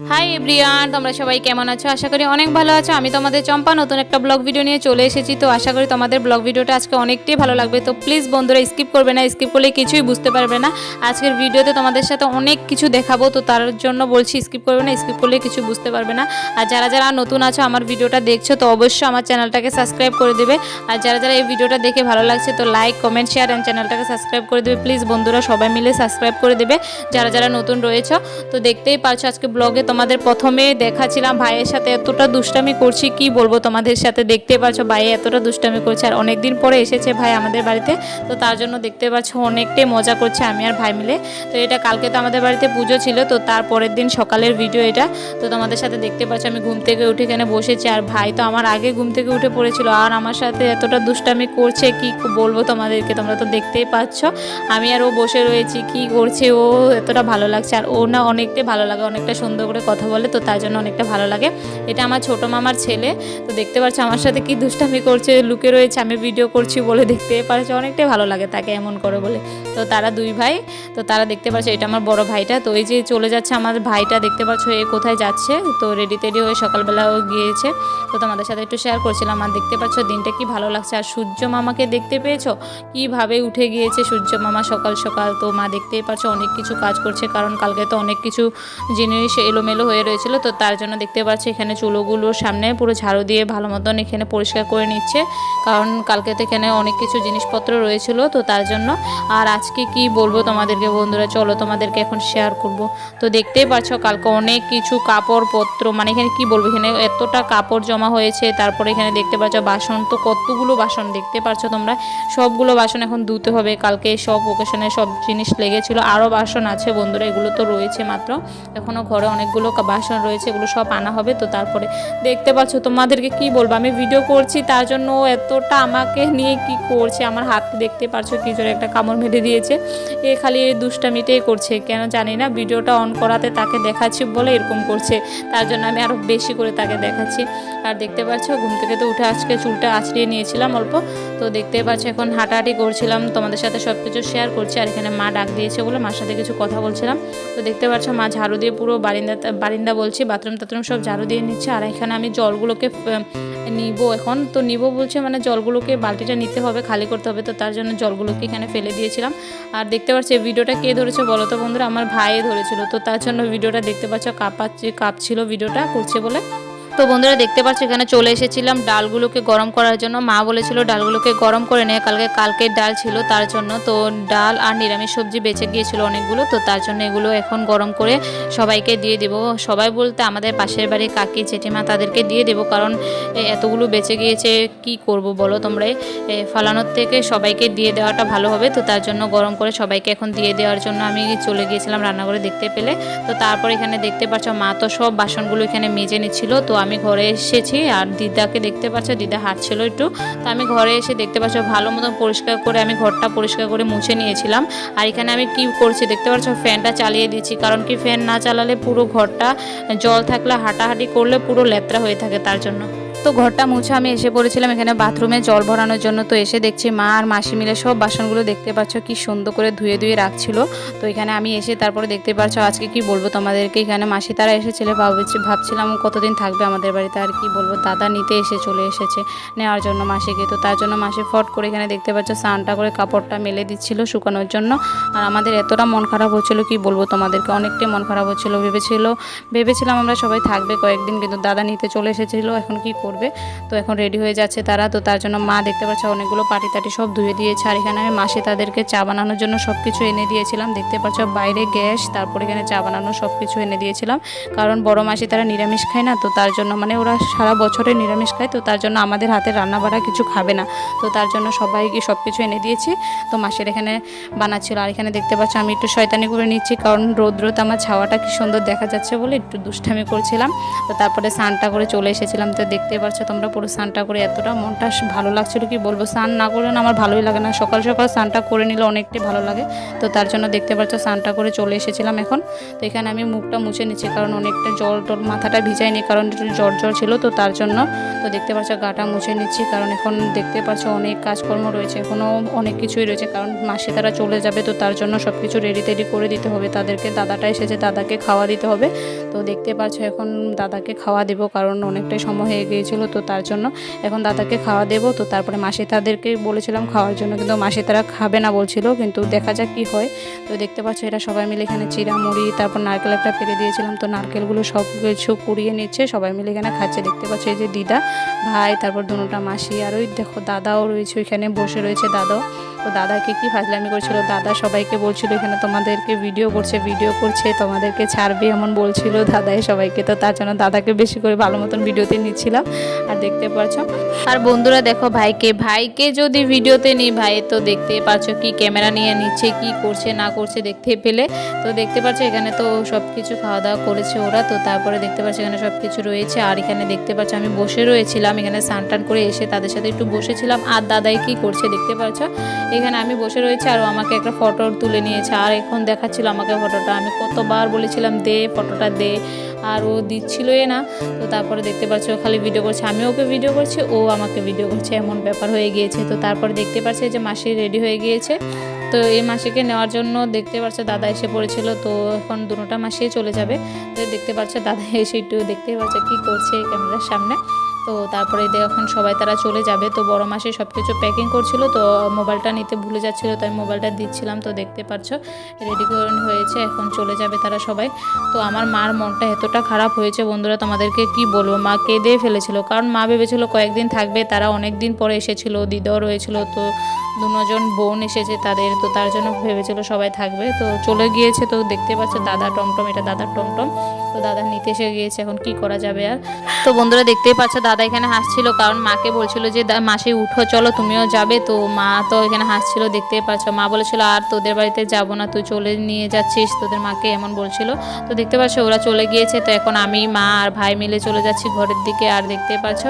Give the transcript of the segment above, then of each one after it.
High everyone তোমরা সবাই কেমন আছো? আশা করি অনেক ভালো আছো। আমি তোমাদের চম্পা। নতুন একটা ব্লগ ভিডিও নিয়ে চলে এসেছি। তো আশা করি তোমাদের ব্লগ ভিডিওটা আজকে অনেকটাই ভালো লাগবে। তো প্লিজ বন্ধুরা স্কিপ করবে না। স্কিপ করলে কিছুই বুঝতে পারবে না। আজকের ভিডিওতে তোমাদের সাথে অনেক কিছু দেখাবো। তো তার জন্য বলছি স্কিপ করবে না। স্কিপ করলে কিছু বুঝতে পারবে না। আর যারা যারা নতুন আছো, আমার ভিডিওটা দেখছ, তো অবশ্যই আমার চ্যানেলটাকে সাবস্ক্রাইব করে দেবে। আর যারা যারা এই ভিডিওটা দেখে ভালো লাগছে, তো লাইক কমেন্ট শেয়ার অ্যান্ড চ্যানেলটাকে সাবস্ক্রাইব করে দেবে। প্লিজ বন্ধুরা সবাই মিলে সাবস্ক্রাইব করে দেবে। যারা যারা নতুন রয়েছে, তো দেখতেই পারছ আজকে ব্লগে। তোমাদের প্রথমে দেখাচ্ছিলাম ভাইয়ের সাথে এতটা দুষ্টামি করছি, কি বলব তোমাদের সাথে? দেখতে পাচ্ছ ভাই এতটা দুষ্টামি করছে আর অনেক দিন পরে এসেছে ভাই আমাদের বাড়িতে, তো তার জন্য দেখতে পাচ্ছ অনেকটাই মজা করছে আমি আর ভাই মিলে। তো এটা কালকে তো আমাদের বাড়িতে পুজো ছিল, তো তার পরের দিন সকালের ভিডিও এটা। তো তোমাদের সাথে দেখতে পাচ্ছ আমি ঘুম থেকে উঠে এখানে বসেছি আর ভাই তো আমার আগে ঘুম থেকে উঠে পড়েছিল আর আমার সাথে এতটা দুষ্টামি করছে, কি বলব তোমাদেরকে? তোমরা তো দেখতেই পাচ্ছ। আমি আর ও বসে রয়েছি, কি করছে? ও এতটা ভালো লাগছে আর ও না অনেকটাই ভালো লাগে, অনেকটা সুন্দর করে কথা বলে, তো তার জন্য অনেকটা ভালো লাগে। এটা আমার ছোট মামার ছেলে, তো দেখতে পাচ্ছ আমার সাথে কি দুষ্টামি করছে, লুকে রয়েছে, আমি ভিডিও করছি বলে দেখতে পারছ, অনেকটাই ভালো লাগে তাকে এমন করে বলে। তো তারা দুই ভাই, তো তারা দেখতে পাচ্ছ এটা আমার বড় ভাইটা, তো এই যে চলে যাচ্ছে আমার ভাইটা, দেখতে পাচ্ছ এ কোথায় যাচ্ছে, তো রেডি টেডি হয়ে সকালবেলাও গিয়েছে। তো তোমাদের সাথে একটু শেয়ার করছিলাম, আর দেখতে পাচ্ছ দিনটা কি ভালো লাগছে, আর সূর্য মামাকে দেখতে পেয়েছ? কীভাবে উঠে গিয়েছে সূর্য মামা সকাল সকাল? তো মা দেখতেই পাচ্ছ অনেক কিছু কাজ করছে, কারণ কালকে তো অনেক কিছু জিনিস এলোমেলো হয়ে রয়েছিল, তো তার জন্য দেখতে পাচ্ছি এখানে চুলোগুলোর সামনে পুরো ঝাড়ু দিয়ে ভালো মতন এখানে পরিষ্কার করে নিচ্ছে। কারণ কালকে তো এখানে অনেক কিছু জিনিসপত্র রয়েছিল, তো তার জন্য আর আজকে কি বলব তোমাদেরকে বন্ধুরা? চলো তোমাদেরকে এখন শেয়ার করব। তো দেখতেই পাচ্ছ কালকে অনেক কিছু কাপড় পত্র মানে এখানে কি বলব, এখানে এতটা কাপড় জমা হয়েছে, তারপরে এখানে দেখতে পাচ্ছ বাসন, তো কতগুলো বাসন দেখতে পাচ্ছ তোমরা? সবগুলো বাসন এখন ধুতে হবে, কালকে সব ওকেশনে সব জিনিস লেগেছিল আরও বাসন আছে বন্ধুরা, এগুলো তো রয়েছে মাত্র। এখনও ঘরে অনেকগুলো কা- বাসন রয়েছে, এগুলো সব আনা হবে। তো তারপরে দেখতে পাচ্ছ তোমাদেরকে কি বলব? আমি ভিডিও করছি, তার জন্য এতটা আমাকে নিয়ে কি করছে? আমার হাত দেখতে পাচ্ছ কি জোরে একটা কামড় মেরে দিয়েছে। এ খালি দুষ্টামিটাই করছে। কেন জানি না ভিডিওটা অন করাতে তাকে দেখাচ্ছি বলে এরকম করছে। তার জন্য আমি আরও বেশি করে তাকে দেখাচ্ছি। আর দেখতে পাচ্ছ, ঘুম থেকে তো উঠে আজকে চুলটা আছড়িয়ে নিয়েছিলাম অল্প। তো দেখতে পাচ্ছ, এখন হাঁটাহাঁটি করছিলাম। তোমাদের সাথে সব কিছু শেয়ার করছি। আর এখানে মা ডাক দিয়েছে বলে মার সাথে কিছু কথা বলছিলাম। তো দেখতে পাচ্ছ, মা ঝাড়ু দিয়ে পুরো বারিন্দা বারিন্দা বলছে, বাথরুম টাথরুম সব ঝাড়ু দিয়ে নিচ্ছে, আর এখানে আমি জলগুলোকে নিব এখন। তো নিব বলছে মানে জলগুলোকে বালতিটা নিতে হবে, খালি করতে হবে, তো তার জন্য জলগুলোকে এখানে ফেলে দিয়েছিলাম। আর দেখতে পাচ্ছি ভিডিওটা কে ধরেছে বলো তো বন্ধুরা? আমার ভাইয়ে ধরেছিল, তো তার জন্য ভিডিওটা দেখতে পাচ্ছ কাঁপাচ্ছে কাঁপছিল ভিডিওটা, করছে বলে। তো বন্ধুরা দেখতে পাচ্ছ, এখানে চলে এসেছিলাম ডালগুলোকে গরম করার জন্য। মা বলেছিল ডালগুলোকে গরম করে নিয়ে কালকে, কালকের ডাল ছিল তার জন্য। তো ডাল আর নিরামিষ সবজি বেঁচে গিয়েছিল অনেকগুলো, তো তার জন্য এগুলো এখন গরম করে সবাইকে দিয়ে দেব। সবাই বলতে আমাদের পাশের বাড়ি কাকি, জেঠিমা তাদেরকে দিয়ে দেবো, কারণ এতগুলো বেঁচে গিয়েছে, কি করব বলো তোমরা? ফালানোর থেকে সবাইকে দিয়ে দেওয়াটা ভালো হবে, তো তার জন্য গরম করে সবাইকে এখন দিয়ে দেওয়ার জন্য আমি চলে গিয়েছিলাম রান্নাঘরে দেখতে পেলে। তো তারপর এখানে দেখতে পাচ্ছ, মা তো সব বাসনগুলো এখানে মেজে নিচ্ছিল, তো ঘরে এসেছি আর দিদাকে দেখতে পাচ্ছ, দিদা হাঁটছিল একটু। তো আমি ঘরে এসে দেখতে পাচ্ছ, ভালো মতন পরিষ্কার করে আমি ঘরটা পরিষ্কার করে মুছে নিয়েছিলাম। আর এখানে আমি কি করছি, দেখতে পাচ্ছ, ফ্যানটা চালিয়ে দিচ্ছি। কারণ কি, ফ্যান না চালালে পুরো ঘরটা জল থাকলে, হাঁটাহাঁটি করলে পুরো লেত্রা হয়ে থাকে তার জন্য। তো ঘরটা মুছে আমি এসে পড়েছিলাম। এখানে বাথরুমে জল ভরানোর জন্য তো এসে দেখছি মা আর মাসি মিলে সব বাসনগুলো দেখতে পাচ্ছ, কি সুন্দর করে ধুয়ে ধুয়ে রাখছিল। তো এখানে আমি এসে তারপরে দেখতে পাচ্ছ, আজকে কি বলব তোমাদেরকে? এখানে মাসি তারা এসেছিল, ভাবছি ভাবছিলাম কতদিন থাকবে আমাদের বাড়িতে, আর কি বলব? দাদা নিতে এসে চলে এসেছে নেওয়ার জন্য মাসিকে। তো তার জন্য মাসি ফট করে এখানে দেখতে পাচ্ছ, স্নানটা করে কাপড়টা মেলে দিচ্ছিল শুকানোর জন্য। আর আমাদের এতটা মন খারাপ হচ্ছিল, কি বলব তোমাদেরকে? অনেকটাই মন খারাপ হচ্ছিল, ভেবেছিল, ভেবেছিলাম আমরা সবাই থাকবে কয়েকদিন, কিন্তু দাদা নিতে চলে এসেছিল, এখন কি করবে। তো এখন রেডি হয়ে যাচ্ছে তারা। তো তার জন্য মা দেখতে পাচ্ছে অনেকগুলো পাটি তাটি সব ধুয়ে দিয়েছে। আর এখানে আমি মাসি তাদেরকে চা বানানোর জন্য সব কিছু এনে দিয়েছিলাম। দেখতে পাচ্ছ বাইরে গ্যাস, তারপর এখানে চা বানানো সব কিছু এনে দিয়েছিলাম। কারণ বড় মাসি তারা নিরামিষ খায় না, তো তার জন্য মানে ওরা সারা বছরে নিরামিষ খায়, তো তার জন্য আমাদের হাতে রান্না বাড়া কিছু খাবে না। তো তার জন্য সবাইকে সব কিছু এনে দিয়েছি। তো মাসির এখানে বানাচ্ছিল। আর এখানে দেখতে পাচ্ছ আমি একটু শয়তানি করে নিচ্ছি, কারণ রৌদ্রতে আমার ছাওয়াটা কি সুন্দর দেখা যাচ্ছে বলে একটু দুষ্টামি করছিলাম। তো তারপরে স্নানটা করে চলে এসেছিলাম। তো দেখতে পাচ্ছ তোমরা পুরো স্নানটা করে এতটা মনটা ভালো লাগছিল কি বলব? স্নান না করলে না আমার ভালোই লাগে না। সকাল সকাল স্নানটা করে নিলে অনেকটাই ভালো লাগে। তো তার জন্য দেখতে পাচ্ছ স্নানটা করে চলে এসেছিলাম এখন। তো এখানে আমি মুখটা মুছে নিচ্ছি কারণ অনেকটা জল টল মাথাটা ভিজাইনি কারণ জ্বর জ্বর ছিল। তো তার জন্য তো দেখতে পাচ্ছ গাটা মুছে নিচ্ছি কারণ এখন দেখতে পাচ্ছ অনেক কাজকর্ম রয়েছে। এখনও অনেক কিছুই রয়েছে কারণ মাসে তারা চলে যাবে। তো তার জন্য সব কিছু রেডি টেডি করে দিতে হবে। তাদেরকে দাদাটা এসেছে, দাদাকে খাওয়া দিতে হবে। তো দেখতে পাচ্ছ এখন দাদাকে খাওয়া দেবো, কারণ অনেকটাই সময় হয়ে গিয়েছিল তো তার জন্য এখন দাদাকে খাওয়া দেবো। তো তারপরে মাসি তাদেরকে বলেছিলাম খাওয়ার জন্য, কিন্তু মাসি তারা খাবে না বলছিল, কিন্তু দেখা যাক কি হয়। তো দেখতে পাচ্ছ এটা সবাই মিলে এখানে চিরা মুড়ি তারপর নারকেল একটা পেরে দিয়েছিলাম। তো নারকেলগুলো সব কিছু কুড়িয়ে নিচ্ছে, সবাই মিলে এখানে খাচ্ছে। দেখতে পাচ্ছ এই যে দিদা, ভাই, তারপর দুটা মাসি, আর ওই দেখো দাদাও রয়েছে, ওইখানে বসে রয়েছে দাদাও। তো দাদাকে কি ফাজলামি করছিল? দাদা সবাইকে বলছিল, এখানে তোমাদেরকে ভিডিও করছে ভিডিও করছে, তোমাদেরকে ছাড়বে, এমন বলছিল দাদাই সবাইকে। তো তার জন্য দাদাকে বেশি করে ভালো মতন ভিডিওতে নিচ্ছিলাম। আর দেখতে পাচ্ছ, আর বন্ধুরা দেখো ভাইকে ভাইকে যদি ভিডিওতে নিই, ভাই তো দেখতে পাচ্ছ কি ক্যামেরা নিয়ে নিচ্ছে, কি করছে, না করছে দেখতে পেলে। তো দেখতে পাচ্ছ এখানে তো সব কিছু খাওয়া দাওয়া করেছে ওরা। তো তারপরে দেখতে পাচ্ছ এখানে সব কিছু রয়েছে। আর এখানে দেখতে পাচ্ছ আমি বসে রয়েছিলাম। এখানে স্নান টান করে এসে তাদের সাথে একটু বসেছিলাম। আর দাদাই কি করছে দেখতে পাচ্ছ? এখানে আমি বসে রয়েছি আর আমাকে একটা ফটো তুলে নিয়েছে। আর এখন দেখাচ্ছিল আমাকে ফটোটা আমি কতবার বলেছিলাম, দে ফটোটা দে। আর ও দিচ্ছিলই না। তো তারপরে দেখতে পাচ্ছ ও খালি ভিডিও করছে। আমি ওকে ভিডিও করছি, ও আমাকে ভিডিও করছে। এমন ব্যাপার হয়ে গিয়েছে। তো তারপরে দেখতে পাচ্ছে যে মাসি রেডি হয়ে গিয়েছে। তো এই মাসিকে নেওয়ার জন্য দেখতে পাচ্ছে দাদা এসে পড়েছিল। তো এখন দুটোটা মাসিয়ে চলে যাবে। তো দেখতে পাচ্ছে দাদা এসে একটু দেখতে পাচ্ছে কী করছে ক্যামেরার সামনে। তো তারপরে এখন সবাই তারা চলে যাবে। তো বড় মাসে সব কিছু প্যাকিং করছিল, তো মোবাইলটা নিতে ভুলে যাচ্ছিল, তো আমি মোবাইলটা দিচ্ছিলাম, তো দেখতে পাচ্ছ রেডি হয়েছে, এখন চলে যাবে তারা সবাই। তো আমার মার মনটা এতটা খারাপ হয়েছে বন্ধুরা, তোমাদেরকে কি বলব? মা কেঁদে ফেলেছিল, কারণ মা ভেবেছিল কয়েকদিন থাকবে, তারা অনেক দিন পরে এসেছিল, দিদাও রয়েছিল, তো দুজন বোন এসেছে তাদের, তো তার জন্য ভেবেছিল সবাই থাকবে। তো চলে গিয়েছে, তো দেখতে পাচ্ছ দাদা টমটম, এটা দাদার টমটম। তো দাদা নিতে এসে গিয়েছে, এখন কি করা যাবে আর? তো বন্ধুরা দেখতেই পাচ্ছ, দাদা এখানে হাসছিল কারণ মাকে বলছিল যে মাসি উঠো, চলো তুমিও যাবে। তো মা তো এখানে হাসছিল, দেখতেই পাচ্ছ। মা বলেছিল, আর তোদের বাড়িতে যাব না, তুই চলে নিয়ে যাচ্ছিস। তোদের মাকে এমন বলছিল। তো দেখতে পাচ্ছ, ওরা চলে গিয়েছে। তো এখন আমি, মা আর ভাই মিলে চলে যাচ্ছি ঘরের দিকে। আর দেখতে পাচ্ছ,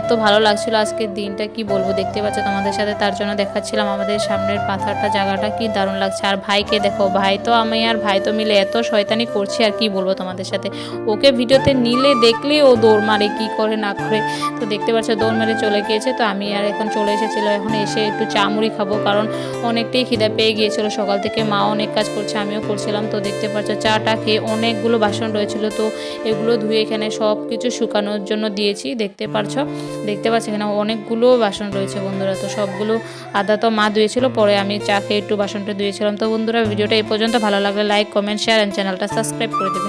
এত ভালো লাগছিল আজকের দিনটা, কি বলব? দেখতে পাচ্ছ, তোমাদের সাথে তার জন্য দেখাচ্ছিলাম আমাদের সামনের পাথরটা, জায়গাটা, কি দারুণ লাগছে। আর ভাইকে দেখো, ভাই তো আমি আর ভাই তো মিলে এত শয়তানি করছি, আর কি বলব তোমাদের সাথে। ওকে ভিডিওতে নিলে দেখলেই ও দৌড় মারে, কী করে না করে। তো দেখতে পাচ্ছ দৌড় মারে চলে গিয়েছে। তো আমি আর এখন চলে এসেছিল, এখন এসে একটু চা মুড়ি খাব, কারণ অনেকটাই খিদা পেয়ে গিয়েছিল। সকাল থেকে মা অনেক কাজ করছে, আমিও করছিলাম। তো দেখতে পাচ্ছ চাটা খেয়ে অনেকগুলো বাসন রয়েছিল। তো এগুলো ধুয়ে এখানে সব কিছু শুকানোর জন্য দিয়েছি। দেখতে পারছ দেখতে পাচ্ছ এখানে অনেকগুলো বাসন রয়েছে বন্ধুরা। তো সবগুলো আদা তো মা ধুয়েছিল, পরে আমি চা খেয়ে একটু বাসনটা ধুয়েছিলাম। তো বন্ধুরা, ভিডিওটা এই পর্যন্ত। ভালো লাগলে লাইক, কমেন্ট শেয়ার অ্যান্ড চ্যানেলটা সাবস্ক্রাইব করে দেবেন